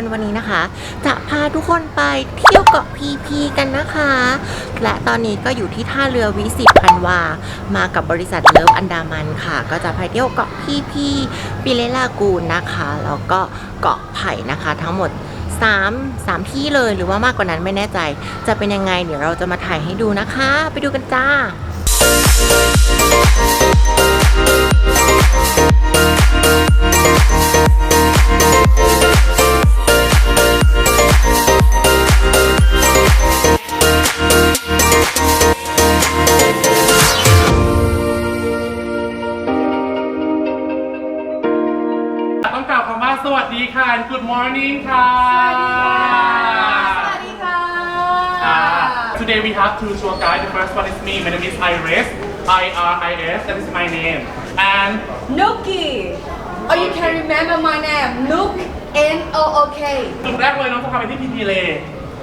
คนวันนี้นะคะ จะพาทุกคนไปเที่ยวเกาะพีพีกันนะคะ และตอนนี้ก็อยู่ที่ท่าเรือวิสิตพันวา มากับบริษัทเลิฟอันดามันค่ะ ก็จะไปเที่ยวเกาะพีพีปิเลลากูนนะคะ แล้วก็เกาะไผ่นะคะ ทั้งหมด3 3ที่เลยหรือว่ามากกว่านั้นไม่แน่ใจ จะเป็นยังไงเดี๋ยวเราจะมาถ่ายให้ดูนะคะ ไปดูกันจ้าต้อ morning ค่ะสวัสดีค่ะอ่า Today we have two tour guide. The first one is me. My name is Iris. I R I S. That is my name. And Nookie Oh you can remember my name Nook N O O K จุดแรกเลยน้องจะพาไปที่พีพีเล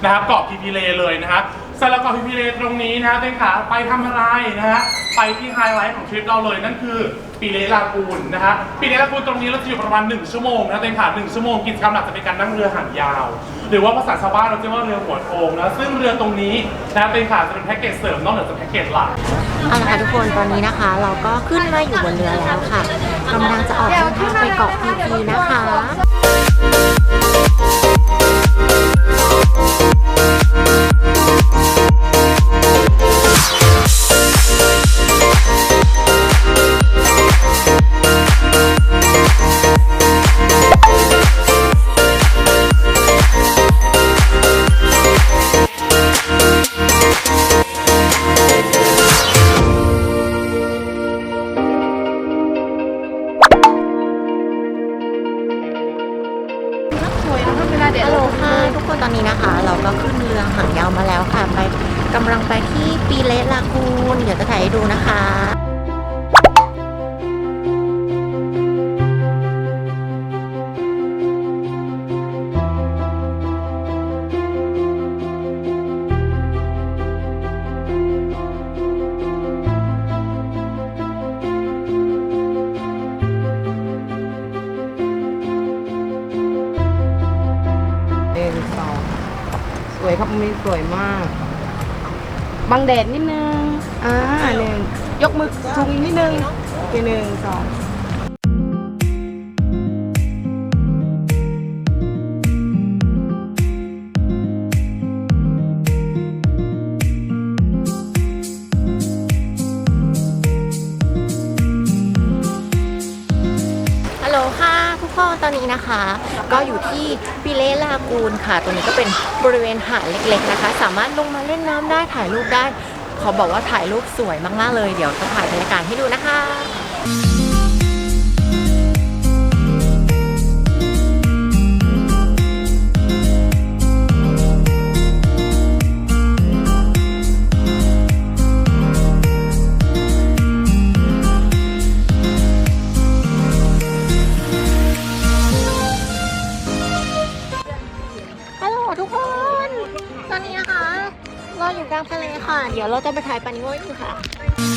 นะครับเกาะพีพีเลเลยนะครับเสร็จแล้วเกาะพีพีเลตรงนี้นะฮะเต้นขาไปทำอะไรนะฮะไปที่ไฮไลท์ของทริปเราเลยนั่นคือ ปีเลลากูนนะฮะปีเลลากูนตรงนี้เราจะอยู่ประมาณ 1 ชั่วโมงนะเต้นขา1ชั่วโมงกิจกรรมหลักจะเป็นการนั่งเรือหางยาว หรือว่าภาษาชาวบ้านเราเรียกว่าเรือหัวโทงนะซึ่งเรือตรงนี้นะเต้นขาจะเป็นแพ็กเกจเสริมนอกเหนือจากแพ็กเกจหลัก เอาละค่ะทุกคนตอนนี้นะคะ เราก็ขึ้นมาอยู่บนเรือแล้วค่ะกำลังจะออกเดินทางไปเกาะพีพีนะคะ สวยครับมีสวยมาก บังแดดนิดนึง อ่าหนึ่งยกมือชูอีกนิดนึงโอเคหนึ่งสองฮัลโหลค่ะทุกคนตอนนี้นะคะ ก็อยู่ที่ปิเลลากูนค่ะ ตรงนี้ก็เป็นบริเวณหาดเล็กๆนะคะ สามารถลงมาเล่นน้ำได้ถ่ายรูปได้เขาบอกว่าถ่ายรูปสวยมากๆเลย เดี๋ยวจะถ่ายบรรยากาศให้ดูนะคะ น ตอนนี้นะคะ เราอยู่กลางทะเลค่ะ เดี๋ยวเราจะไปถ่ายปลานิโมยกันค่ะ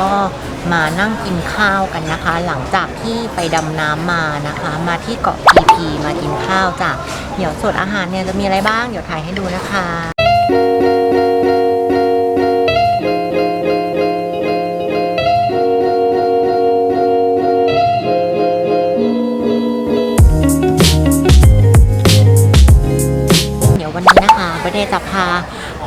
ก็มานั่งกินข้าวกันนะคะ หลังจากที่ไปดำน้ำมานะคะ มาที่เกาะพีพีมากินข้าวจากเดี๋ยวสดอาหารเนี่ยจะมีอะไรบ้างเดี๋ยวถ่ายให้ดูนะคะเดี๋ยววันนี้นะคะประเดจะพา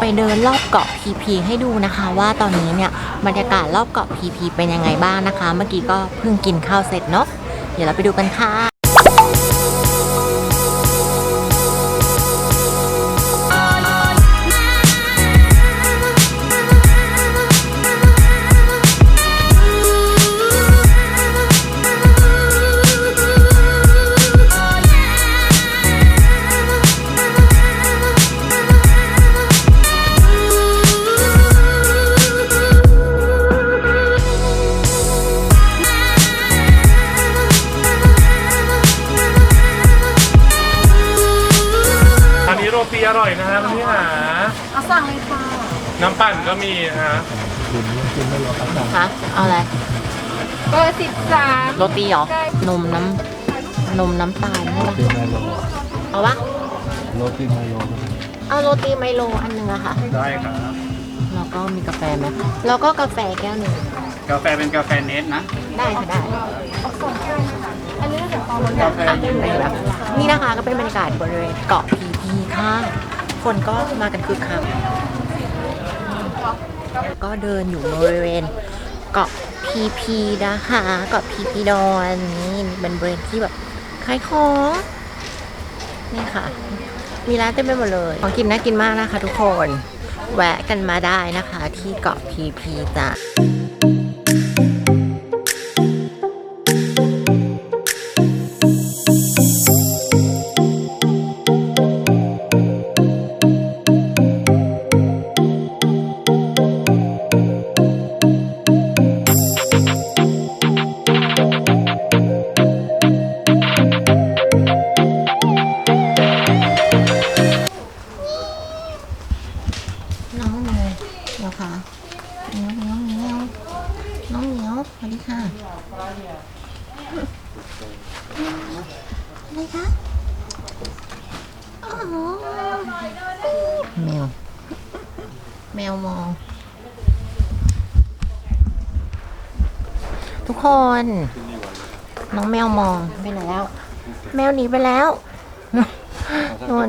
ไปเดินรอบเกาะพีพีให้ดูนะคะว่าตอนนี้เนี่ยบรรยากาศรอบเกาะพีพีเป็นยังไงบ้างนะคะ เมื่อกี้ก็เพิ่งกินข้าวเสร็จเนาะเดี๋ยวเราไปดูกันค่ะ มีนะฮะฮะเอาอะไรเบอร์สิบสามโรตีเหรอนมน้ำนมน้ำตาลใช่ปะเอาวะโรตีไมโลเอาโรตีไมโลอันหนึ่งอะค่ะ ได้ครับ แล้วก็มีกาแฟไหมแล้วก็กาแฟแก้วหนึ่งกาแฟเป็นกาแฟเนสนะ ได้ค่ะได้อันนี้จะตอนกาแฟเย็นนี่นะคะก็เป็นบรรยากาศบริเวณเกาะพีพีค่ะ คนก็มากันคึกคัก ก็เดินอยู่บริเวณเกาะพีพีนะคะเกาะพีพีดอนนี่เป็นบริเวณที่แบบขายของนี่ค่ะ มีร้านเต็มไปหมดเลยของกินน่ากินมากนะคะทุกคน แวะกันมาได้นะคะที่เกาะพีพีจ้ะ แมว แมวมอง ทุกคน น้องแมวมองไปไหนแล้ว แมวหนีไปแล้วนู่น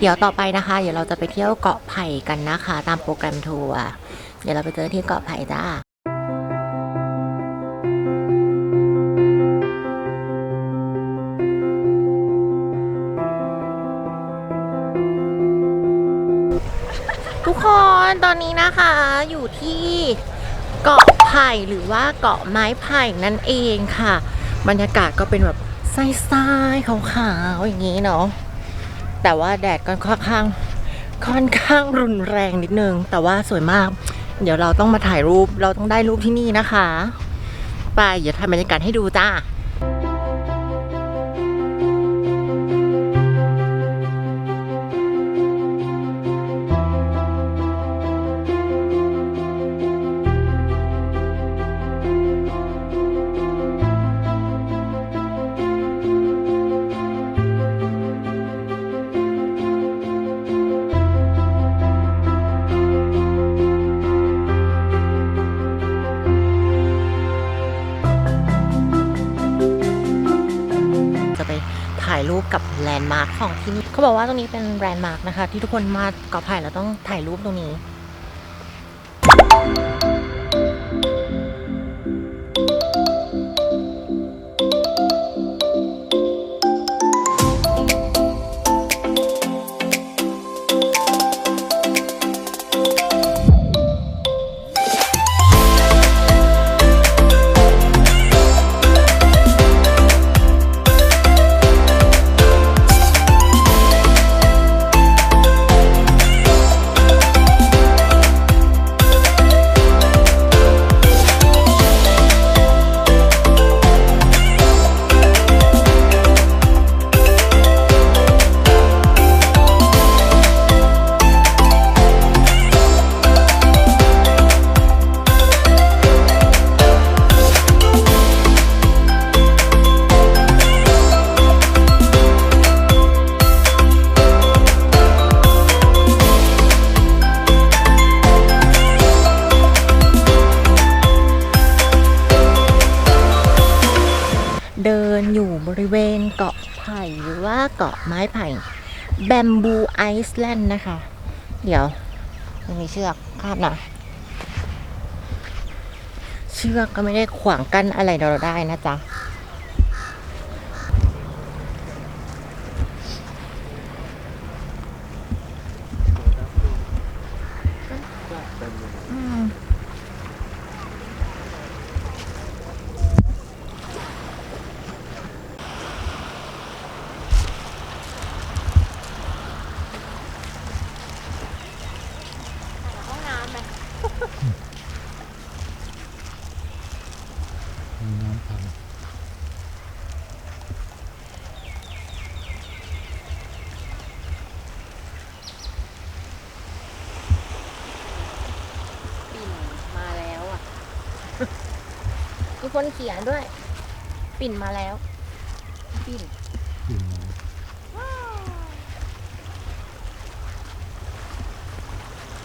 เดี๋ยวต่อไปนะคะ เดี๋ยวเราจะไปเที่ยวเกาะไผ่กันนะคะ ตามโปรแกรมทัวร์ เดี๋ยวเราไปเจอที่เกาะไผ่จ้า คนตอนนี้นะคะอยู่ที่เกาะไผ่หรือว่าเกาะไม้ไผ่นั่นเองค่ะ บรรยากาศก็เป็นแบบทรายๆขาวๆอย่างนี้เนาะแต่ว่าแดดก็ค่อนข้างค่อนข้างรุนแรงนิดนึง แต่ว่าสวยมาก เดี๋ยวเราต้องมาถ่ายรูปเราต้องได้รูปที่นี่นะคะ ไปเดี๋ยวถ่ายบรรยากาศให้ดูจ้า ของที่นี่เขาบอกว่าตรงนี้เป็นแบรนด์มาร์กนะคะ ที่ทุกคนมาเกาะไผ่แล้วต้องถ่ายรูปตรงนี้ ไม้ไผ่แบมบูไอซ์แลนด์นะคะ เดี๋ยวมันมีเชือกคาดนะเชือกก็ไม่ได้ขวางกั้นอะไรเราได้นะจ๊ะ อืมห้องน้ำไหม ปิ่น มาแล้วอะ มีคนเขียนด้วย ปิ่นมาแล้ว ปิ่น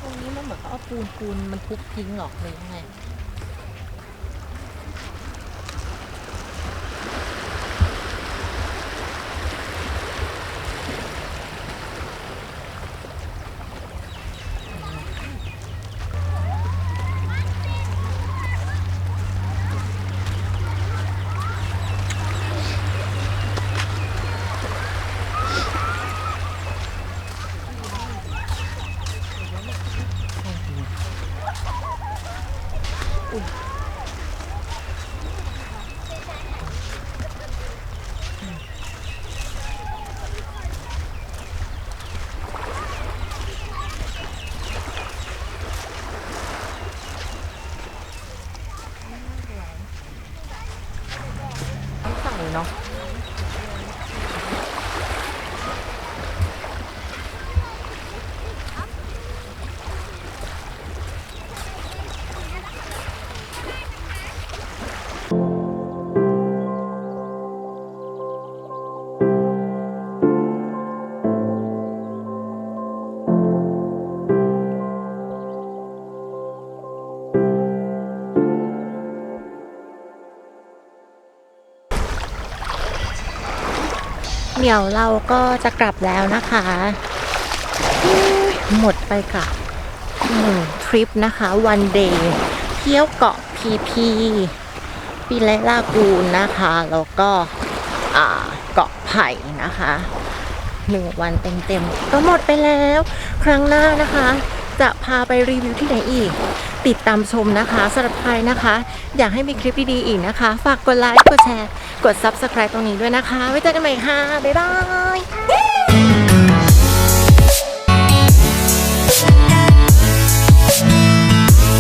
ตรงนี้มันเหมือนเขาเอาปูนปูนมันทุบทิ้งหรอกหรือยังไง เนาะ เดี๋ยวเราก็จะกลับแล้วนะคะ หมดไปกับหนึ่งทริปนะคะวันเดย์เที่ยวเกาะพีพีปีแลลากูนนะคะ แล้วก็เกาะไผ่นะคะหนึ่งวันเต็มๆ ก็หมดไปแล้ว ครั้งหน้านะคะ จะพาไปรีวิวที่ไหนอีก ติดตามชมนะคะสำหรับใครนะคะ อยากให้มีคลิปดีๆอีกนะคะ ฝากกดไลค์กดแชร์ กด Subscribe ตรงนี้ด้วยนะคะ ไว้เจอกันใหม่ค่ะ บ๊ายบาย